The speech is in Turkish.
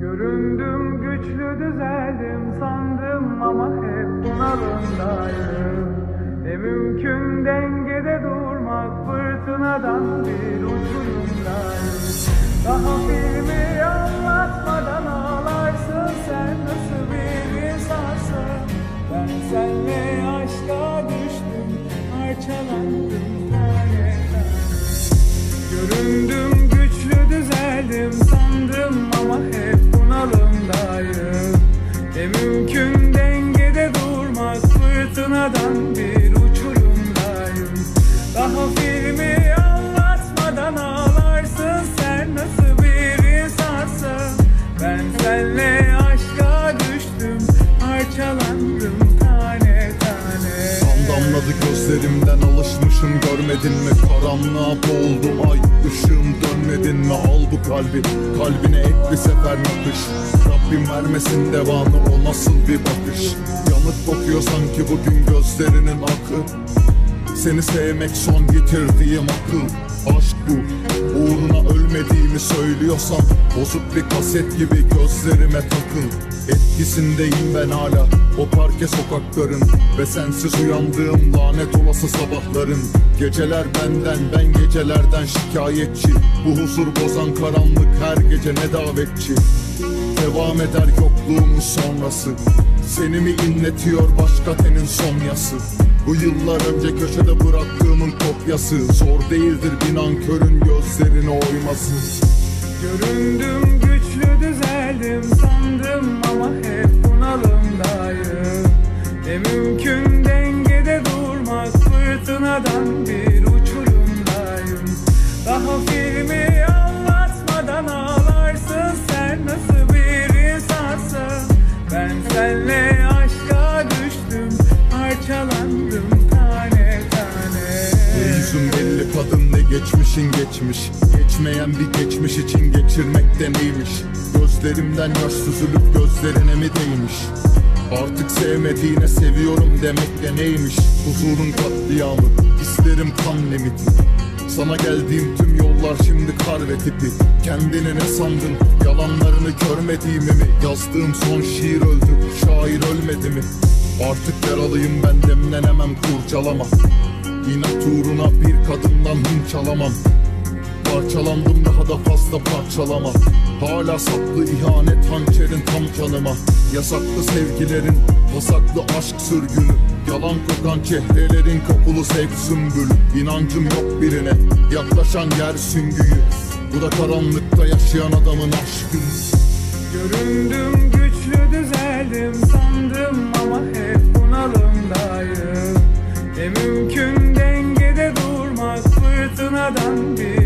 Göründüm güçlü düzeldim sandım ama hep bunalımdayım. Ne mümkün dengede durmak fırtınadan bir uçurumdayım. Daha filmi fırtınadan bir gözlerimden alışmışım görmedin mi? Karanlığa boğuldum ay ışığım dönmedin mi? Al bu kalbi kalbine ek bir sefer nakış Rabbim vermesin devamı o nasıl bir bakış? Yanık kokuyor sanki bugün gözlerinin akı. Seni sevmek son yitirdiğim akıl. Aşk bu Uğruna ölmediğimi söylüyorsan Bozuk bir kaset gibi gözlerime takıl Etkisindeyim ben hala O parke sokakların Ve sensiz uyandığım lanet olası sabahların. Geceler benden ben gecelerden şikayetçi. Bu huzur bozan karanlık her gece ne davetçi Devam eder yokluğumun sonrası. Seni mi inletiyor başka tenin somyası Bu yıllar önce köşede bıraktığımın kopyası. Zor değildir bir nankörün gözlerine oyması. Göründüm güçlü düzeldim sandım ama hep bunalımdayım geçmişin geçmiş Geçmeyen bir geçmiş için geçirmek de neymiş? Gözlerimden yaş süzülüp gözlerine mi değmiş? Artık sevmediğine seviyorum demek de neymiş? Huzurun katliamı isterim kan limiti. Sana geldiğim tüm yollar şimdi kar ve tipi. Kendini ne sandın yalanlarını görmediğimi mi? Yazdığım son şiir öldü şair ölmedi mi? Artık yaralıyım ben demlenemem kurcalama İnat uğruna bir kadından hinç alamam Parçalandım daha da fazla parçalama Hala saklı ihanet hançerin tam canıma Yasaklı sevgilerin pasaklı aşk sürgünü. Yalan kokan çehrelerin kokulu sevk sümbül İnancım yok birine yaklaşan yer süngüyü. Bu da karanlıkta yaşayan adamın aşkı. Göründüm dünyadan bir